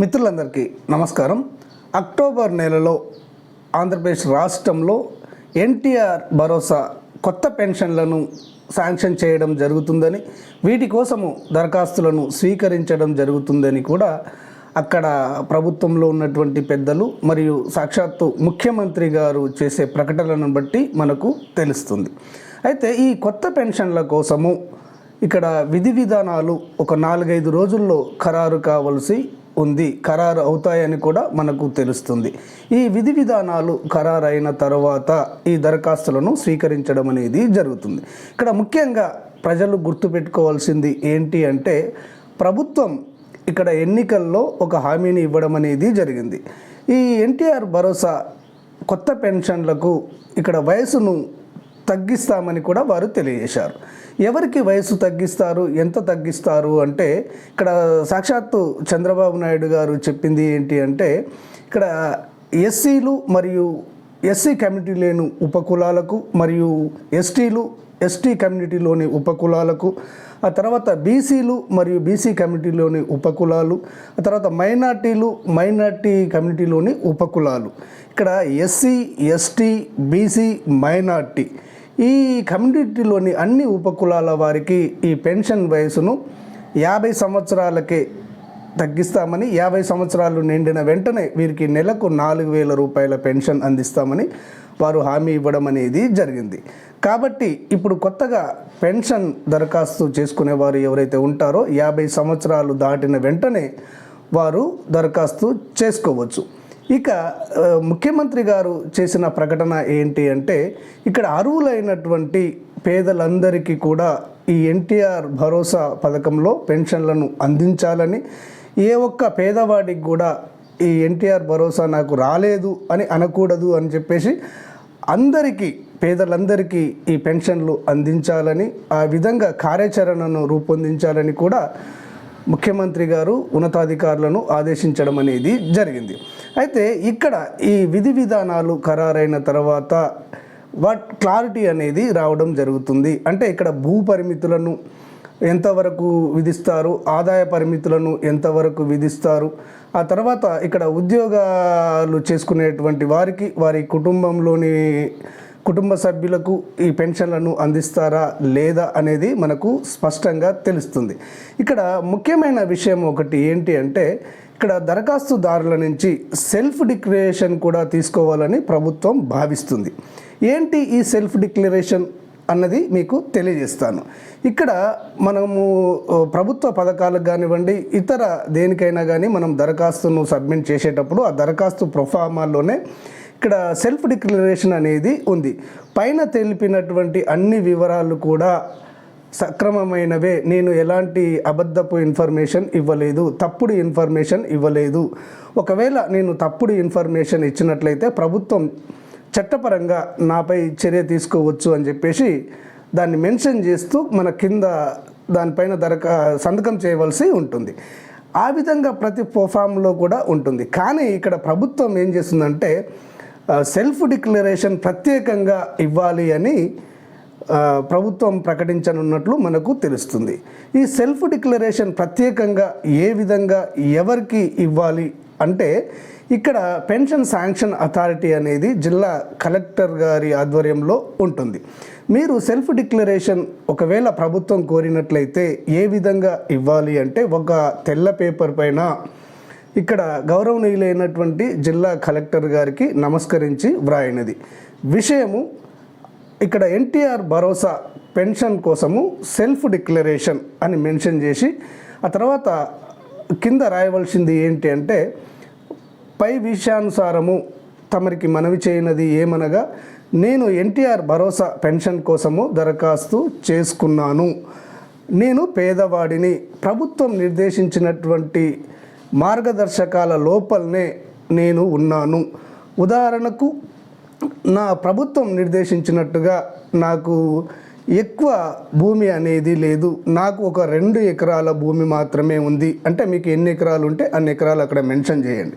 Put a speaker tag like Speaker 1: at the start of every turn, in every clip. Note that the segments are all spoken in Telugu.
Speaker 1: మిత్రులందరికీ నమస్కారం. అక్టోబర్ నెలలో ఆంధ్రప్రదేశ్ రాష్ట్రంలో ఎన్టీఆర్ భరోసా కొత్త పెన్షన్లను శాంక్షన్ చేయడం జరుగుతుందని వీటి కోసము దరఖాస్తులను స్వీకరించడం జరుగుతుందని కూడా అక్కడ ప్రభుత్వంలో ఉన్నటువంటి పెద్దలు మరియు సాక్షాత్తు ముఖ్యమంత్రి గారు చేసే ప్రకటనలను బట్టి మనకు తెలుస్తుంది. అయితే ఈ కొత్త పెన్షన్ల కోసము ఇక్కడ విధి విధానాలు ఒక నాలుగైదు రోజుల్లో ఖరారు కావలసి ఉంది ఖరారు అవుతాయని కూడా మనకు తెలుస్తుంది. ఈ విధి విధానాలు ఖరారు అయిన తర్వాత ఈ దరఖాస్తులను స్వీకరించడం అనేది జరుగుతుంది. ఇక్కడ ముఖ్యంగా ప్రజలు గుర్తుపెట్టుకోవాల్సింది ఏంటి అంటే ప్రభుత్వం ఇక్కడ ఎన్నికల్లో ఒక హామీని ఇవ్వడం అనేది జరిగింది. ఈ ఎన్టీఆర్ భరోసా కొత్త పెన్షన్లకు ఇక్కడ వయసును తగ్గిస్తామని కూడా వారు తెలియజేశారు. ఎవరికి వయసు తగ్గిస్తారు? ఎంత తగ్గిస్తారు? అంటే ఇక్కడ సాక్షాత్తు చంద్రబాబు నాయుడు గారు చెప్పింది ఏంటి అంటే ఇక్కడ ఎస్సీలు మరియు ఎస్సీ కమ్యూనిటీ లేని ఉపకులాలకు మరియు ఎస్టీలు ఎస్టీ కమ్యూనిటీలోని ఉపకులాలకు ఆ తర్వాత బీసీలు మరియు బీసీ కమ్యూనిటీలోని ఉపకులాలు ఆ తర్వాత మైనార్టీలు మైనార్టీ కమ్యూనిటీలోని ఉపకులాలు. ఇక్కడ ఎస్సీ ఎస్టీ బీసీ మైనార్టీ ఈ కమ్యూనిటీలోని అన్ని ఉపకులాల వారికి ఈ పెన్షన్ వయసును యాభై సంవత్సరాలకే తగ్గిస్తామని యాభై సంవత్సరాలు నిండిన వెంటనే వీరికి నెలకు నాలుగు వేల రూపాయల పెన్షన్ అందిస్తామని వారు హామీ ఇవ్వడం అనేది జరిగింది. కాబట్టి ఇప్పుడు కొత్తగా పెన్షన్ దరఖాస్తు చేసుకునేవారు ఎవరైతే ఉంటారో యాభై సంవత్సరాలు దాటిన వెంటనే వారు దరఖాస్తు చేసుకోవచ్చు. ఇక ముఖ్యమంత్రి గారు చేసిన ప్రకటన ఏంటి అంటే ఇక్కడ అర్హులైనటువంటి పేదలందరికీ కూడా ఈ ఎన్టీఆర్ భరోసా పథకంలో పెన్షన్లను అందించాలని ఏ ఒక్క పేదవాడికి కూడా ఈ ఎన్టీఆర్ భరోసా నాకు రాలేదు అని అనకూడదు అని చెప్పేసి అందరికీ పేదలందరికీ ఈ పెన్షన్లు అందించాలని ఆ విధంగా కార్యాచరణను రూపొందించాలని కూడా ముఖ్యమంత్రి గారు ఉన్నతాధికారులను ఆదేశించడం అనేది జరిగింది. అయితే ఇక్కడ ఈ విధి విధానాలు ఖరారైన తర్వాత వాట్ క్లారిటీ అనేది రావడం జరుగుతుంది. అంటే ఇక్కడ భూ పరిమితులను ఎంతవరకు విధిస్తారు ఆదాయ పరిమితులను ఎంతవరకు విధిస్తారు ఆ తర్వాత ఇక్కడ ఉద్యోగాలు చేసుకునేటువంటి వారికి వారి కుటుంబంలోని కుటుంబ సభ్యులకు ఈ పెన్షన్లను అందిస్తారా లేదా అనేది మనకు స్పష్టంగా తెలుస్తుంది. ఇక్కడ ముఖ్యమైన విషయం ఒకటి ఏంటి అంటే ఇక్కడ దరఖాస్తుదారుల నుంచి సెల్ఫ్ డిక్లరేషన్ కూడా తీసుకోవాలని ప్రభుత్వం భావిస్తుంది. ఏంటి ఈ సెల్ఫ్ డిక్లరేషన్ అన్నది మీకు తెలియజేస్తాను. ఇక్కడ మనము ప్రభుత్వ పథకాలకు కానివ్వండి ఇతర దేనికైనా కానీ మనం దరఖాస్తును సబ్మిట్ చేసేటప్పుడు ఆ దరఖాస్తు ప్రొఫామాల్లోనే ఇక్కడ సెల్ఫ్ డిక్లరేషన్ అనేది ఉంది. పైన తెలిపినటువంటి అన్ని వివరాలు కూడా సక్రమమైనవే. నేను ఎలాంటి అబద్ధపు ఇన్ఫర్మేషన్ ఇవ్వలేదు తప్పుడు ఇన్ఫర్మేషన్ ఇవ్వలేదు. ఒకవేళ నేను తప్పుడు ఇన్ఫర్మేషన్ ఇచ్చినట్లయితే ప్రభుత్వం చట్టపరంగా నాపై చర్య తీసుకోవచ్చు అని చెప్పేసి దాన్ని మెన్షన్ చేస్తూ మన కింద దానిపైన దరఖా సంతకం చేయవలసి ఉంటుంది. ఆ విధంగా ప్రతి ఫామ్లో కూడా ఉంటుంది. కానీ ఇక్కడ ప్రభుత్వం ఏం చేస్తుందంటే సెల్ఫ్ డిక్లరేషన్ ప్రత్యేకంగా ఇవ్వాలి అని ప్రభుత్వం ప్రకటించనున్నట్లు మనకు తెలుస్తుంది. ఈ సెల్ఫ్ డిక్లరేషన్ ప్రత్యేకంగా ఏ విధంగా ఎవరికి ఇవ్వాలి అంటే ఇక్కడ పెన్షన్ శాంక్షన్ అథారిటీ అనేది జిల్లా కలెక్టర్ గారి ఆధ్వర్యంలో ఉంటుంది. మీరు సెల్ఫ్ డిక్లరేషన్ ఒకవేళ ప్రభుత్వం కోరినట్లయితే ఏ విధంగా ఇవ్వాలి అంటే ఒక తెల్ల పేపర్ పైన ఇక్కడ గౌరవనీయులైనటువంటి జిల్లా కలెక్టర్ గారికి నమస్కరించి వ్రాయినది. విషయము ఇక్కడ ఎన్టీఆర్ భరోసా పెన్షన్ కోసము సెల్ఫ్ డిక్లరేషన్ అని మెన్షన్ చేసి ఆ తర్వాత కింద రాయవలసింది ఏంటి అంటే పై విషయానుసారము తమరికి మనవి చేయనది ఏమనగా నేను ఎన్టీఆర్ భరోసా పెన్షన్ కోసము దరఖాస్తు చేసుకున్నాను. నేను పేదవాడిని. ప్రభుత్వం నిర్దేశించినటువంటి మార్గదర్శకాల లోపలనే నేను ఉన్నాను. ఉదాహరణకు నా ప్రభుత్వం నిర్దేశించినట్టుగా నాకు ఎక్కువ భూమి అనేది లేదు. నాకు ఒక రెండు ఎకరాల భూమి మాత్రమే ఉంది. అంటే మీకు ఎన్ని ఎకరాలు ఉంటే అన్ని ఎకరాలు అక్కడ మెన్షన్ చేయండి.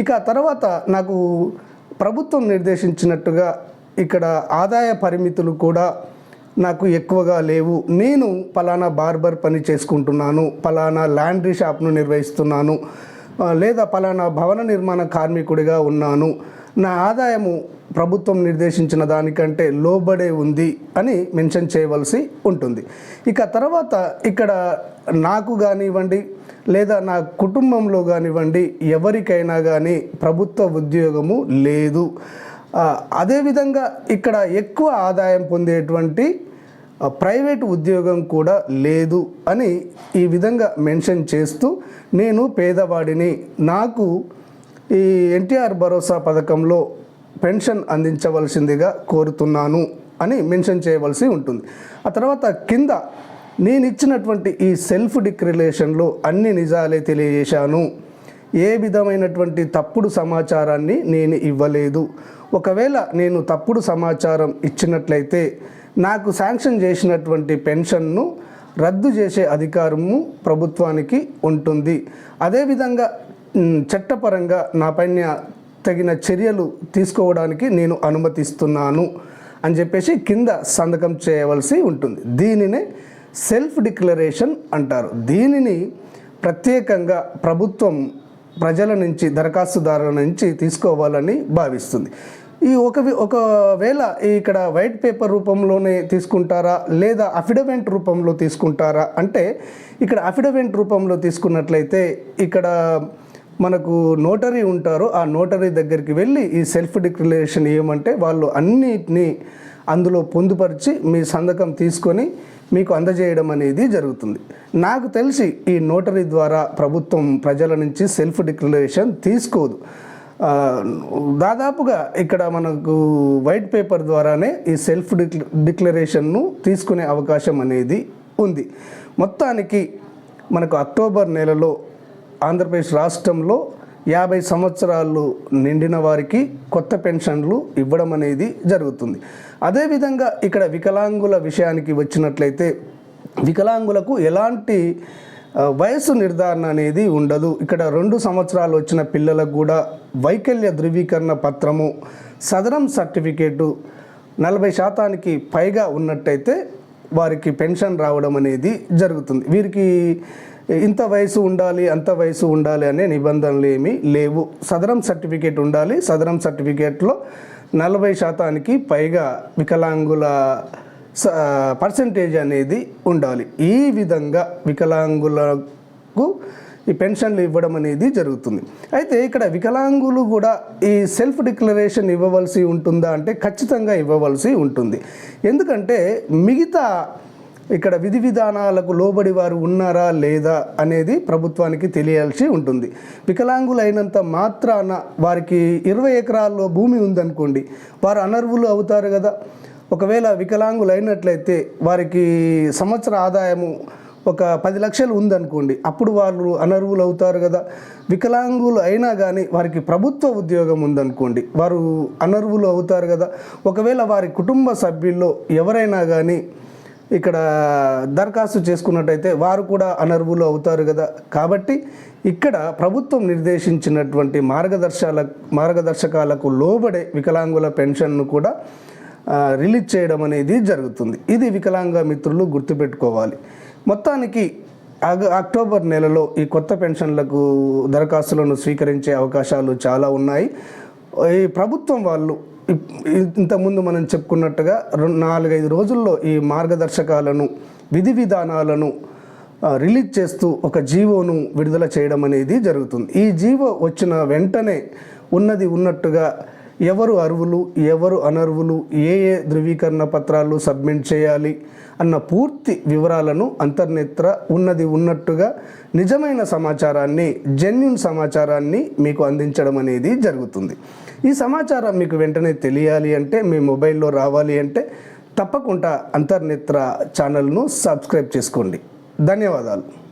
Speaker 1: ఇక ఆ తర్వాత నాకు ప్రభుత్వం నిర్దేశించినట్టుగా ఇక్కడ ఆదాయ పరిమితులు కూడా నాకు ఎక్కువగా లేవు. నేను పలానా బార్బర్ పని చేసుకుంటున్నాను. పలానా లాండ్రీ షాప్ను నిర్వహిస్తున్నాను. లేదా పలానా భవన నిర్మాణ కార్మికుడిగా ఉన్నాను. నా ఆదాయము ప్రభుత్వం నిర్దేశించిన దానికంటే లోబడే ఉంది అని మెన్షన్ చేయవలసి ఉంటుంది. ఇక తర్వాత ఇక్కడ నాకు కానివ్వండి లేదా నా కుటుంబంలో కానివ్వండి ఎవరికైనా కానీ ప్రభుత్వ ఉద్యోగము లేదు. అదేవిధంగా ఇక్కడ ఎక్కువ ఆదాయం పొందేటువంటి ప్రైవేట్ ఉద్యోగం కూడా లేదు అని ఈ విధంగా మెన్షన్ చేస్తూ నేను పేదవాడిని. నాకు ఈ ఎన్టీఆర్ భరోసా పథకంలో పెన్షన్ అందించవలసిందిగా కోరుతున్నాను అని మెన్షన్ చేయవలసి ఉంటుంది. ఆ తర్వాత కింద నేను ఇచ్చినటువంటి ఈ సెల్ఫ్ డిక్లరేషన్లో అన్ని నిజాలే తెలియజేశాను. ఏ విధమైనటువంటి తప్పుడు సమాచారాన్ని నేను ఇవ్వలేదు. ఒకవేళ నేను తప్పుడు సమాచారం ఇచ్చినట్లయితే నాకు శాంక్షన్ చేసినటువంటి పెన్షన్ను రద్దు చేసే అధికారము ప్రభుత్వానికి ఉంటుంది. అదేవిధంగా చట్టపరంగా నా పైన తగిన చర్యలు తీసుకోవడానికి నేను అనుమతిస్తున్నాను అని చెప్పేసి కింద సంతకం చేయవలసి ఉంటుంది. దీనినే సెల్ఫ్ డిక్లరేషన్ అంటారు. దీనిని ప్రత్యేకంగా ప్రభుత్వం ప్రజల నుంచి దరఖాస్తుదారుల నుంచి తీసుకోవాలని భావిస్తుంది. ఈ ఒక ఒకవేళ ఇక్కడ వైట్ పేపర్ రూపంలోనే తీసుకుంటారా? లేదా అఫిడవెంట్ రూపంలో తీసుకుంటారా? అంటే ఇక్కడ అఫిడవెంట్ రూపంలో తీసుకున్నట్లయితే ఇక్కడ మనకు నోటరీ ఉంటారు. ఆ నోటరీ దగ్గరికి వెళ్ళి ఈ సెల్ఫ్ డిక్లరేషన్ ఏమంటే వాళ్ళు అన్నిటినీ అందులో పొందుపరిచి మీ సంతకం తీసుకొని మీకు అందజేయడం అనేది జరుగుతుంది. నాకు తెలిసి ఈ నోటరీ ద్వారా ప్రభుత్వం ప్రజల నుంచి సెల్ఫ్ డిక్లరేషన్ తీసుకోదు. దాదాపుగా ఇక్కడ మనకు వైట్ పేపర్ ద్వారానే ఈ సెల్ఫ్ డిక్ల డిక్లరేషన్ను తీసుకునే అవకాశం అనేది ఉంది. మొత్తానికి మనకు అక్టోబర్ నెలలో ఆంధ్రప్రదేశ్ రాష్ట్రంలో యాభై సంవత్సరాలు నిండిన వారికి కొత్త పెన్షన్లు ఇవ్వడం అనేది జరుగుతుంది. అదేవిధంగా ఇక్కడ వికలాంగుల విషయానికి వచ్చినట్లయితే వికలాంగులకు ఎలాంటి వయసు నిర్ధారణ అనేది ఉండదు. ఇక్కడ రెండు సంవత్సరాలు వచ్చిన పిల్లలకు కూడా వైకల్య ధృవీకరణ పత్రము సదరం సర్టిఫికేటు నలభై శాతానికి పైగా ఉన్నట్టయితే వారికి పెన్షన్ రావడం అనేది జరుగుతుంది. వీరికి ఇంత వయసు ఉండాలి అంత వయసు ఉండాలి అనే నిబంధనలు ఏమీ లేవు. సదరం సర్టిఫికేట్ ఉండాలి సదరం సర్టిఫికేట్లో నలభై శాతానికి పైగా వికలాంగుల పర్సంటేజ్ అనేది ఉండాలి. ఈ విధంగా వికలాంగులకు ఈ పెన్షన్లు ఇవ్వడం అనేది జరుగుతుంది. అయితే ఇక్కడ వికలాంగులు కూడా ఈ సెల్ఫ్ డిక్లరేషన్ ఇవ్వవలసి ఉంటుందా అంటే ఖచ్చితంగా ఇవ్వవలసి ఉంటుంది. ఎందుకంటే మిగతా ఇక్కడ విధి విధానాలకు లోబడి వారు ఉన్నారా లేదా అనేది ప్రభుత్వానికి తెలియాల్సి ఉంటుంది. వికలాంగులైనంత మాత్రాన వారికి ఇరవై ఎకరాల్లో భూమి ఉందనుకోండి వారు అనర్వులు అవుతారు కదా. ఒకవేళ వికలాంగులు అయినట్లయితే వారికి సంవత్సర ఆదాయము ఒక పది లక్షలు ఉందనుకోండి అప్పుడు వాళ్ళు అనర్వులు అవుతారు కదా. వికలాంగులు అయినా కానీ వారికి ప్రభుత్వ ఉద్యోగం ఉందనుకోండి వారు అనర్వులు అవుతారు కదా. ఒకవేళ వారి కుటుంబ సభ్యుల్లో ఎవరైనా కానీ ఇక్కడ దరఖాస్తు చేసుకున్నట్టయితే వారు కూడా అనర్వులు అవుతారు కదా. కాబట్టి ఇక్కడ ప్రభుత్వం నిర్దేశించినటువంటి మార్గదర్శాల మార్గదర్శకాలకు లోబడే వికలాంగుల పెన్షన్ను కూడా రిలీజ్ చేయడం అనేది జరుగుతుంది. ఇది వికలాంగ మిత్రులు గుర్తుపెట్టుకోవాలి. మొత్తానికి అక్టోబర్ నెలలో ఈ కొత్త పెన్షన్లకు దరఖాస్తులను స్వీకరించే అవకాశాలు చాలా ఉన్నాయి. ఈ ప్రభుత్వం వాళ్ళు ఇంతకుముందు మనం చెప్పుకున్నట్టుగా రెండు నాలుగైదు రోజుల్లో ఈ మార్గదర్శకాలను విధి విధానాలను రిలీజ్ చేస్తూ ఒక జీవోను విడుదల చేయడం అనేది జరుగుతుంది. ఈ జీవో వచ్చిన వెంటనే ఉన్నది ఉన్నట్టుగా ఎవరు అర్హులు ఎవరు అనర్హులు ఏ ఏ ధృవీకరణ పత్రాలు సబ్మిట్ చేయాలి అన్న పూర్తి వివరాలను అంతర్నేత్ర ఉన్నది ఉన్నట్టుగా నిజమైన సమాచారాన్ని జెన్యున్ సమాచారాన్ని మీకు అందించడం అనేది జరుగుతుంది. ఈ సమాచారం మీకు వెంటనే తెలియాలి అంటే మీ మొబైల్లో రావాలి అంటే తప్పకుండా అంతర్నేత్ర ఛానల్ను సబ్స్క్రైబ్ చేసుకోండి. ధన్యవాదాలు.